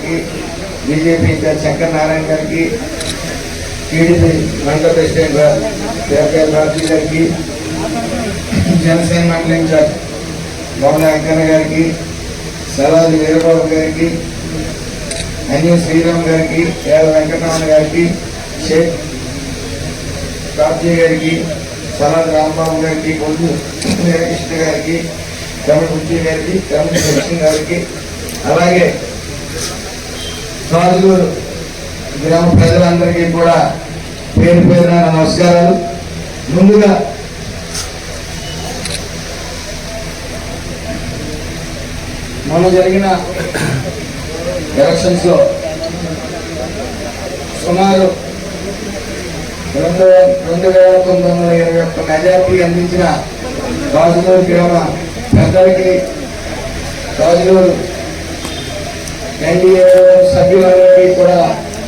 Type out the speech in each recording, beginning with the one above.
గారికి BJP incharge Shankar Narayana గారికి TDP మండల ప్రెసిడెంట్ కేఆర్ రాజు గారికి జనసేన మండలి ఇన్ఛార్జ్ మౌన వెంకన్న గారికి సరాజు వీరబాబు గారికి అన్య శ్రీరామ్ గారికి ఏల వెంకటరమణ గారికి షేక్ కాబ్జీ గారికి సలాద్ రాంబాబు గారికి కొండు వీరకృష్ణ గారికి కమల బుద్ధి గారికి కమల కృష్ణ గారికి అలాగే రాజులూరు గ్రామ ప్రజలందరికీ కూడా పేరు పేరున నమస్కారాలు. ముందుగా మొన్న జరిగిన ఎలక్షన్స్లో సుమారు రెండు రెండు వేల తొమ్మిది వందల ఇరవై ఒక్క మెజార్టీ అందించిన రాజులూరు గ్రామ పెద్దలకి రాజులూరు ఎన్డీఏ సభ్యులందరికీ కూడా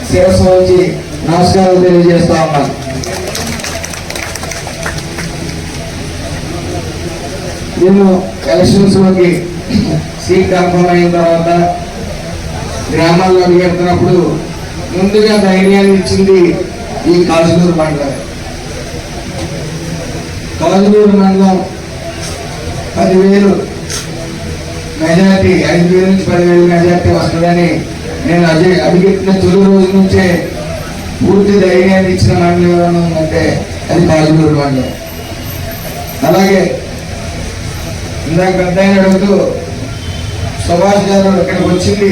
శిరస్సు వచ్చి నమస్కారం తెలియజేస్తా ఉన్నాను నేను ఎలక్షన్స్లోకి సీట్ కన్ఫర్మ్ అయిన తర్వాత గ్రామాల్లో అడిగెడుతున్నప్పుడు ముందుగా ధైర్యాన్ని ఇచ్చింది ఈ కాజులూరు మండలం. కాజులూరు మండలం పదివేలు మెజార్టీ ఐదు వేల నుంచి పదివేలు మెజార్టీ వస్తుందని నేను అది అడిగిన తొలి రోజు నుంచే పూర్తి ధైర్యాన్ని ఇచ్చిన మండలం ఏమైనా ఉందంటే అది కాజులూరు మండలం. అలాగే ఇందాక పెద్ద అడుగుతూ సుభాష్ గారు ఇక్కడికి వచ్చింది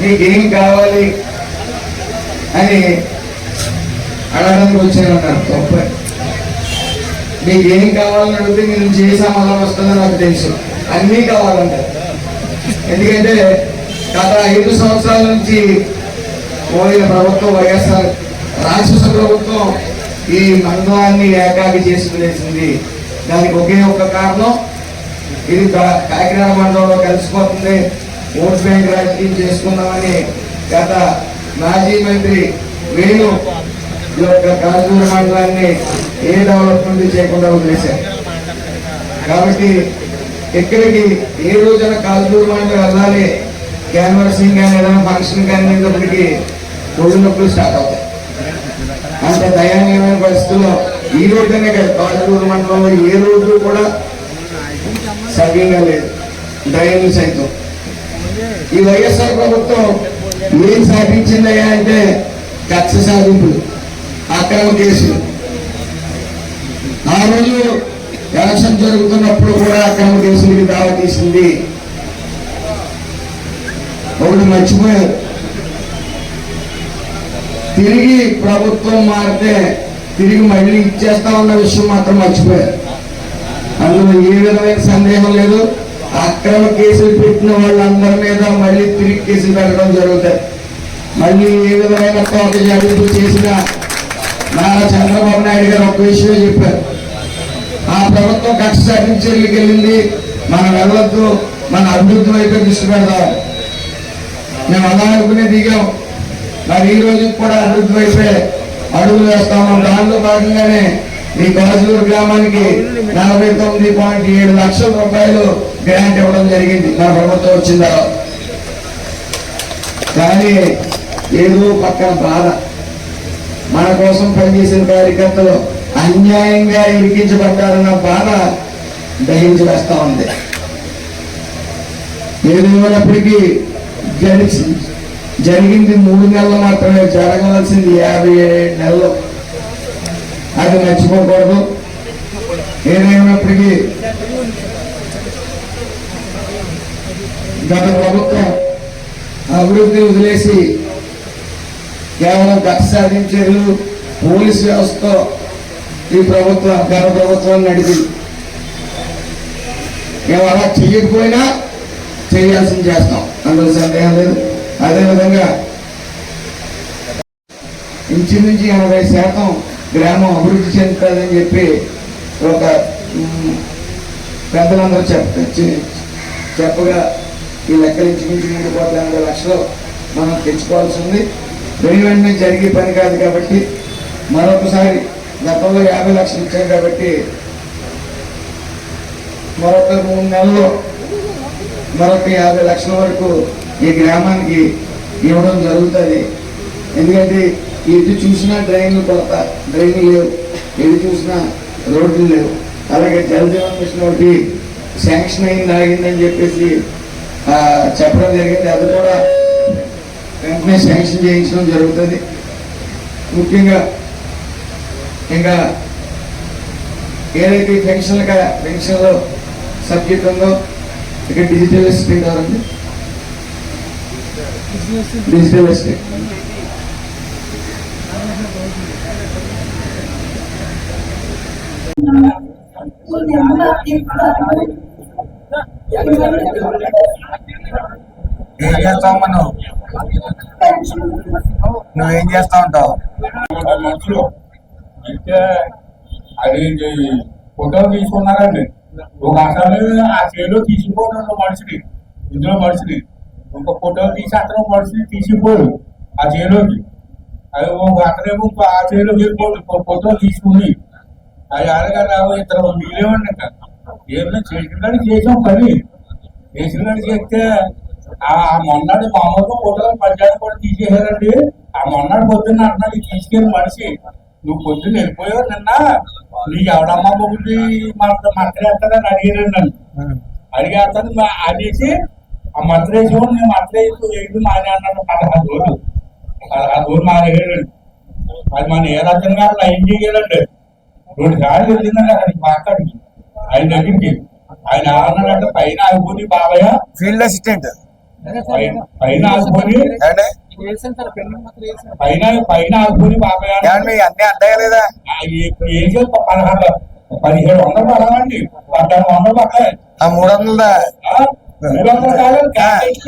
నీకేం కావాలి? అని అడగడానికి వచ్చానన్నారు తప్ప. నీకేం కావాలని అడిగితే నేను చేసే సమాధానం వస్తుందో నాకు తెలుసు. అన్నీ కావాలంటే ఎందుకంటే గత ఐదు సంవత్సరాల నుంచి పోయిన ప్రభుత్వం వైఎస్ఆర్ రాక్షస ప్రభుత్వం ఈ మండలాన్ని ఏకాకి చేసి వదిలేసింది దానికి ఒకే ఒక్క కారణం ఇది కాకినాడ మండలంలో కలిసిపోతుంది. ఓట్ బ్యాంక్ రాజకీయం చేసుకుందామని గత మాజీ మంత్రి వేణు ఈ యొక్క కాజూరు మండలాన్ని ఏ డెవలప్మెంట్ చేయకుండా వదిలేశారు. కాబట్టి ఎక్కడికి? ఏ రోజున కాజూరు మండలం వెళ్ళాలి. క్యాన్వర్సింగ్ కానీ ఏదైనా ఫంక్షన్ కానీ అనేటప్పటికి ఒళ్ళు నొప్పులు స్టార్ట్ అవుతాయి. అంత దయానీయమైన పరిస్థితుల్లో ఈ రోజునే కదా కాజూరు మండలంలో ఏ రోజు కూడా సవ్యంగా లేదు. డ్రైనేజ్ సైతం. ఈ వైఎస్ఆర్ ప్రభుత్వం ఏం సాధించిందయ్యా అంటే కక్ష సాధింపులు అక్రమ కేసులు. ఆ రోజు ఎలక్షన్ జరుగుతున్నప్పుడు కూడా అక్రమ కేసులకి దావా తీసింది. ఒకటి మర్చిపోయారు. తిరిగి ప్రభుత్వం మారితే తిరిగి మళ్ళీ ఇచ్చేస్తా ఉన్న విషయం మాత్రం మర్చిపోయారు. అందులో ఏ విధమైన సందేహం లేదు. అక్రమ కేసులు పెట్టిన వాళ్ళందరి మీద మళ్ళీ తిరిగి కేసులు పెట్టడం జరుగుతాయి. మళ్ళీ ఏ విధమైన తోట జడింపు చేసిన నారా చంద్రబాబు నాయుడు గారు ఒక విషయమే చెప్పారు. ప్రభుత్వం కక్ష సాధించేళ్ళకి వెళ్ళింది. మనం వెళ్ళొద్దు మన అభివృద్ధి వైపు దృష్టి పెడదాం. మేము అలా అనుకునే దిగాం. మరి ఈ రోజు కూడా అభివృద్ధి వైపే అడుగులు వేస్తాము దానిలో భాగంగానే ఈ గాజులూరు గ్రామానికి నలభై తొమ్మిది పాయింట్ ఏడు లక్షల రూపాయలు గ్రాంట్ ఇవ్వడం జరిగింది. మన ప్రభుత్వం వచ్చిన తర్వాత కానీ ఏదో పక్కన బాధ. మన కోసం పనిచేసిన కార్యకర్తలు అన్యాయంగా ఇరికించబడ్డారన్న బాధ దహించి వేస్తా ఉంది. ఏదేమైనప్పటికీ జరిగి జరిగింది మూడు నెలలు మాత్రమే. జరగవలసింది యాభై ఏడు నెలలు. అది మర్చిపోకూడదు. ఏదేమైనప్పటికీ గత ప్రభుత్వం అభివృద్ధి వదిలేసి కేవలం గత సాధించారు పోలీస్ వ్యవస్థతో ఈ ప్రభుత్వం గత ప్రభుత్వం నడిచింది మేము అలా చెయ్యకపోయినా చేయాల్సింది చేస్తాం. అందులో సందేహం లేదు. అదేవిధంగా ఇంచుమించు ఎనభై శాతం గ్రామం అభివృద్ధి చెందుతుందని చెప్పి ఒక పెద్దలందరూ చెప్ చెప్పగా ఈ లెక్కలు ఇంచుమించు మూడు కోట్ల ఎనభై లక్షలు మనం తెచ్చుకోవాల్సి ఉంది. వెంటనే జరిగే పని కాదు కాబట్టి మరొకసారి గతంలో యాభై లక్షలు ఇచ్చాం కాబట్టి మరొక మూడు నెలల్లో మరొక యాభై లక్షల వరకు ఈ గ్రామానికి ఇవ్వడం జరుగుతుంది. ఎందుకంటే ఎటు చూసినా డ్రైన్లు కొరత డ్రైన్లు లేవు. ఎటు చూసినా రోడ్లు లేవు. అలాగే జలజీవన్ మిషన్ ఒకటి శాంక్షన్ అయింది ఆగిందని చెప్పేసి చెప్పడం జరిగింది. అది కూడా వెంటనే శాంక్షన్ చేయించడం జరుగుతుంది. ముఖ్యంగా ఇంకా ఏదైతే పెన్షన్ పెన్షన్లో సబ్జెక్ట్ ఉందో ఇక డిజిటల్ ఎస్టేట్ ఎవరండి డిజిటల్ ఎస్టేట్. ఏం చేస్తావు మనం నువ్వేం? చేస్తా ఉంటావు? అయితే అది ఫోటో తీసుకున్నారండి. ఒక అతను ఆ చేలో తీసుకుపోతున్నాడు మనిషిని. ఇందులో మనిషిని. ఒక ఫోటో తీసి అతను మనిషిని తీసిపోడు ఆ చేలోకి. అది ఒక అతనేమో ఇంకో ఆ చేలో వెళ్ళిపోడు. ఇంకో ఫోటో తీసుకుని. అది అడగా ఇద్దరు మీరేమండి ఏమైనా చేసిన చేసాం పని. చేసిన చేస్తే ఆ మొన్నటి మామూలుగా ఫోటోలు మధ్యాహ్నం కూడా తీసేసారండి ఆ మొన్నటి పొద్దున్న అంటున్నాడు తీసుకెళ్ళి మనిషి. నువ్వు పొద్దున్న వెళ్ళిపోయావు నిన్న. నీకు ఎవడమ్మా మొగుడి మత్తరేస్తాడని అడిగారండి నన్ను. అడిగేస్తాను అనేసి ఆ మత్తరేసి నేను మత్తరేసి ఏంటి మానే అన్నాడు. పదహారు రోజులు. పదహారు రోజులు మానేయాడండి అది మన ఏ రకంగా గారు లైన్ చేయలేండి రెండు సార్లు వెళ్ళిందండి అక్కడికి మాట్లాడి ఆయన దగ్గరికి. ఆయన ఏమన్నాడంటే పైన ఆగిపోయి బాబయ్య. ఫీల్డ్ అసిస్టెంట్ పైన- పైన ఆగిపోయి పైన పైన ఆగిపోయి అన్ని అడ్డాయి లేదా ఆ, ఏ- ఏం చేయాలి? పదహారు పదిహేడు వందలు పడాలండి పద్నాలుగు వందలు పడతాయి. ఆ మూడు వందలదా? ఆ, మూడు వందలు క్యాష్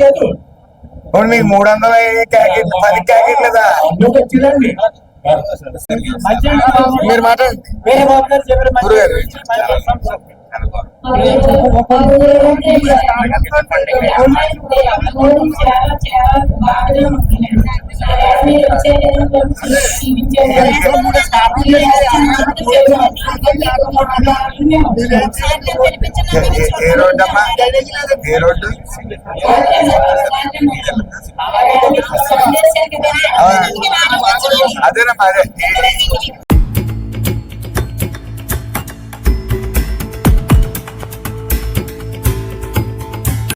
ఇప్పుడు మీకు మూడు వందల పది మీరు మాట్లాడండి. వేరే బాబు గారు చెప్పారు గురుగారు ఏ- ఏ- ఏ రోడ్డు అమ్మా ఏ రోడ్డు అదేనమ్మా అదే ఏ